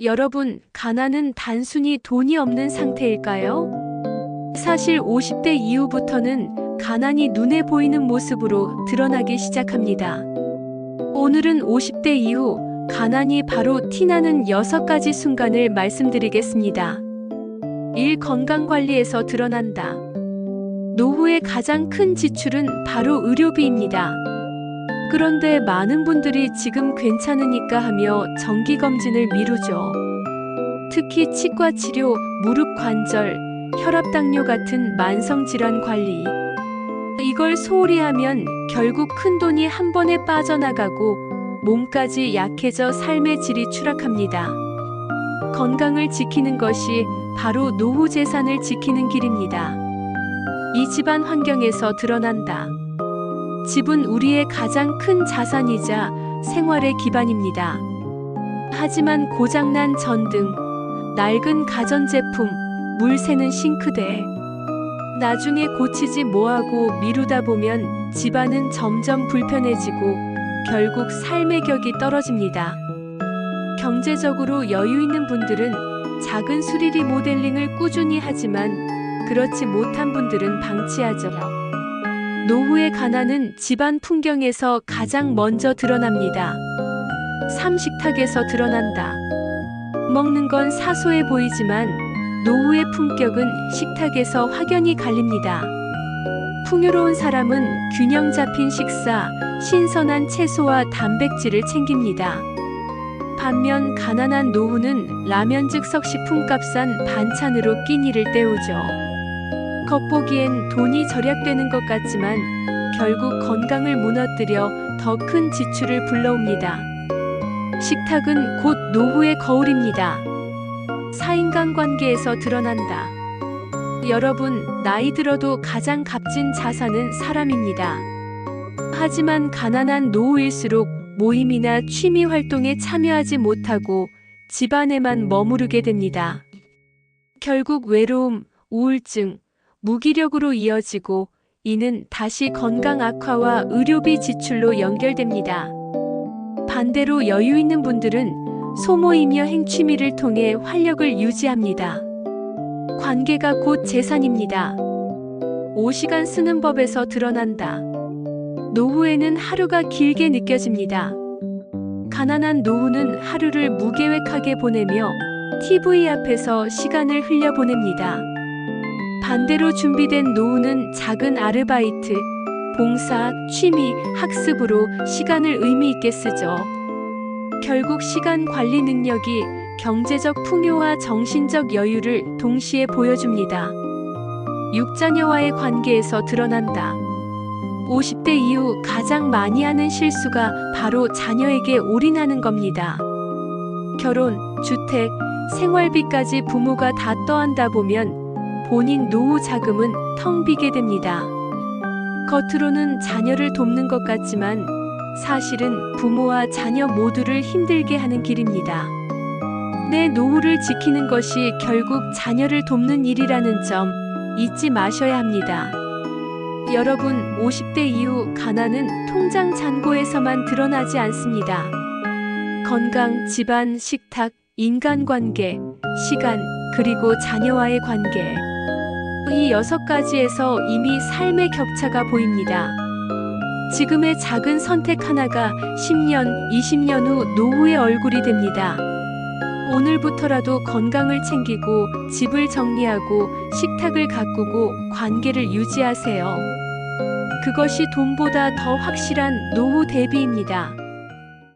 여러분, 가난은 단순히 돈이 없는 상태일까요? 사실 50대 이후부터는 가난이 눈에 보이는 모습으로 드러나기 시작합니다. 오늘은 50대 이후 가난이 바로 티나는 6가지 순간을 말씀드리겠습니다. 1. 건강관리에서 드러난다. 노후의 가장 큰 지출은 바로 의료비입니다. 그런데 많은 분들이 지금 괜찮으니까 하며 정기검진을 미루죠. 특히 치과 치료, 무릎 관절, 혈압당뇨 같은 만성질환 관리. 이걸 소홀히 하면 결국 큰 돈이 한 번에 빠져나가고 몸까지 약해져 삶의 질이 추락합니다. 건강을 지키는 것이 바로 노후 재산을 지키는 길입니다. 이 집안 환경에서 드러난다. 집은 우리의 가장 큰 자산이자 생활의 기반입니다. 하지만 고장난 전등, 낡은 가전제품, 물 새는 싱크대. 나중에 고치지 뭐하고 미루다 보면 집안은 점점 불편해지고 결국 삶의 격이 떨어집니다. 경제적으로 여유 있는 분들은 작은 수리리 모델링을 꾸준히 하지만 그렇지 못한 분들은 방치하죠. 노후의 가난은 집안 풍경에서 가장 먼저 드러납니다. 삼식탁에서 드러난다. 먹는 건 사소해 보이지만 노후의 품격은 식탁에서 확연히 갈립니다. 풍요로운 사람은 균형 잡힌 식사, 신선한 채소와 단백질을 챙깁니다. 반면 가난한 노후는 라면 즉 석 식품값 싼 반찬으로 끼니를 때우죠. 겉보기엔 돈이 절약되는 것 같지만 결국 건강을 무너뜨려 더 큰 지출을 불러옵니다. 식탁은 곧 노후의 거울입니다. 사인간 관계에서 드러난다. 여러분, 나이 들어도 가장 값진 자산은 사람입니다. 하지만 가난한 노후일수록 모임이나 취미 활동에 참여하지 못하고 집안에만 머무르게 됩니다. 결국 외로움, 우울증, 무기력으로 이어지고 이는 다시 건강 악화와 의료비 지출로 연결됩니다. 반대로 여유 있는 분들은 소모이며 행취미를 통해 활력을 유지합니다. 관계가 곧 재산입니다. 5시간 쓰는 법에서 드러난다. 노후에는 하루가 길게 느껴집니다. 가난한 노후는 하루를 무계획하게 보내며 TV 앞에서 시간을 흘려보냅니다. 반대로 준비된 노후는 작은 아르바이트, 봉사, 취미, 학습으로 시간을 의미 있게 쓰죠. 결국 시간 관리 능력이 경제적 풍요와 정신적 여유를 동시에 보여줍니다. 육자녀와의 관계에서 드러난다. 50대 이후 가장 많이 하는 실수가 바로 자녀에게 올인하는 겁니다. 결혼, 주택, 생활비까지 부모가 다 떠안다 보면 본인 노후 자금은 텅 비게 됩니다. 겉으로는 자녀를 돕는 것 같지만 사실은 부모와 자녀 모두를 힘들게 하는 길입니다. 내 노후를 지키는 것이 결국 자녀를 돕는 일이라는 점 잊지 마셔야 합니다. 여러분, 50대 이후 가난은 통장 잔고에서만 드러나지 않습니다. 건강, 집안, 식탁, 인간관계, 시간, 그리고 자녀와의 관계. 이 여섯 가지에서 이미 삶의 격차가 보입니다. 지금의 작은 선택 하나가 10년, 20년 후 노후의 얼굴이 됩니다. 오늘부터라도 건강을 챙기고 집을 정리하고 식탁을 가꾸고 관계를 유지하세요. 그것이 돈보다 더 확실한 노후 대비입니다.